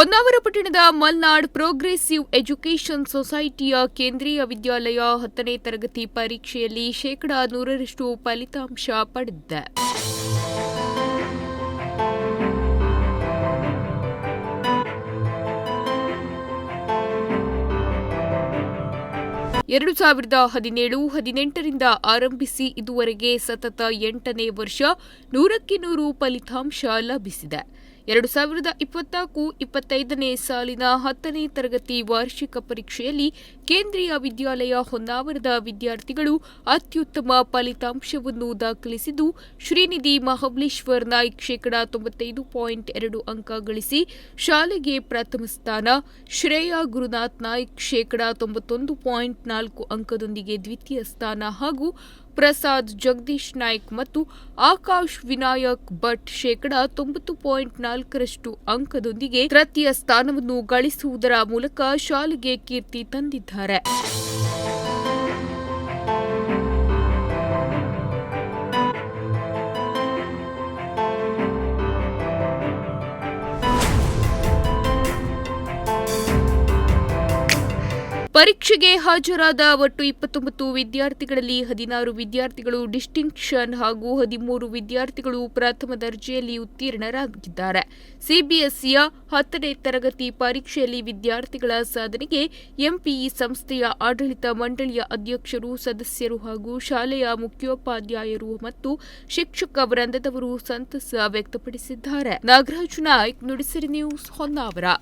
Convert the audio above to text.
ಹೊನ್ನಾವರ ಪಟ್ಟಣದ Malnad progressive education ಸೊಸೈಟಿಯ ಕೇಂದ್ರೀಯ ವಿದ್ಯಾಲಯ ಹತ್ತನೇ ತರಗತಿ ಪರೀಕ್ಷೆಯಲ್ಲಿ ಶೇಕಡಾ ನೂರರಷ್ಟು ಫಲಿತಾಂಶ ಪಡೆದಿದೆ. ಎರಡು ಸಾವಿರದ ಹದಿನೇಳು, ಹದಿನೆಂಟರಿಂದ ಆರಂಭಿಸಿ ಇದುವರೆಗೆ ಸತತ ಎಂಟನೇ ವರ್ಷ ನೂರಕ್ಕೆ ನೂರು ಫಲಿತಾಂಶ ಲಭಿಸಿದೆ. ಎರಡು ಸಾವಿರದ ಇಪ್ಪತ್ನಾಲ್ಕು ಇಪ್ಪತ್ತೈದನೇ ಸಾಲಿನ ಹತ್ತನೇ ತರಗತಿ ವಾರ್ಷಿಕ ಪರೀಕ್ಷೆಯಲ್ಲಿ ಕೇಂದ್ರೀಯ ವಿದ್ಯಾಲಯ ಹೊನ್ನಾವರದ ವಿದ್ಯಾರ್ಥಿಗಳು ಅತ್ಯುತ್ತಮ ಫಲಿತಾಂಶವನ್ನು ದಾಖಲಿಸಿದ್ದು, ಶ್ರೀನಿಧಿ ಮಹಾಬಲೇಶ್ವರ್ ನಾಯ್ಕ್ ಶೇಕಡಾ ತೊಂಬತ್ತೈದು ಪಾಯಿಂಟ್ ಎರಡು ಅಂಕ ಗಳಿಸಿ ಶಾಲೆಗೆ ಪ್ರಥಮ ಸ್ಥಾನ, ಶ್ರೇಯಾ ಗುರುನಾಥ್ ನಾಯ್ಕ್ ಶೇಕಡಾ ತೊಂಬತ್ತೊಂದು ಪಾಯಿಂಟ್ ನಾಲ್ಕು ಅಂಕದೊಂದಿಗೆ ದ್ವಿತೀಯ ಸ್ಥಾನ ಹಾಗೂ ಪ್ರಸಾದ್, ಜಗದೀಶ್ ನಾಯ್ಕ್ ಮತ್ತು ಆಕಾಶ್ ವಿನಾಯಕ್ ಭಟ್ ಶೇಕಡ ತೊಂಬತ್ತು ಪಾಯಿಂಟ್ ನಾಲ್ಕರಷ್ಟು ಅಂಕದೊಂದಿಗೆ ತೃತೀಯ ಸ್ಥಾನವನ್ನು ಗಳಿಸುವುದರ ಮೂಲಕ ಶಾಲೆಗೆ ಕೀರ್ತಿ ತಂದಿದ್ದಾರೆ. ಪರೀಕ್ಷೆಗೆ ಹಾಜರಾದ ಒಟ್ಟು ಇಪ್ಪತ್ತೊಂಬತ್ತು ವಿದ್ಯಾರ್ಥಿಗಳಲ್ಲಿ ಹದಿನಾರು ವಿದ್ಯಾರ್ಥಿಗಳು ಡಿಸ್ಟಿಂಕ್ಷನ್ ಹಾಗೂ ಹದಿಮೂರು ವಿದ್ಯಾರ್ಥಿಗಳು ಪ್ರಥಮ ದರ್ಜೆಯಲ್ಲಿ ಉತ್ತೀರ್ಣರಾಗಿದ್ದಾರೆ. ಸಿಬಿಎಸ್ಇಯ ಹತ್ತನೇ ತರಗತಿ ಪರೀಕ್ಷೆಯಲ್ಲಿ ವಿದ್ಯಾರ್ಥಿಗಳ ಸಾಧನೆಗೆ ಎಂಪಿಇ ಸಂಸ್ಥೆಯ ಆಡಳಿತ ಮಂಡಳಿಯ ಅಧ್ಯಕ್ಷರು, ಸದಸ್ಯರು ಹಾಗೂ ಶಾಲೆಯ ಮುಖ್ಯೋಪಾಧ್ಯಾಯರು ಮತ್ತು ಶಿಕ್ಷಕ ವೃಂದದವರು ಸಂತಸ ವ್ಯಕ್ತಪಡಿಸಿದ್ದಾರೆ. ನಾಗರಾಜ್ ನಾಯ್ಕ್, ನುಡಿಸಿರಿ ನ್ಯೂಸ್ ಹೊನ್ನಾವರ.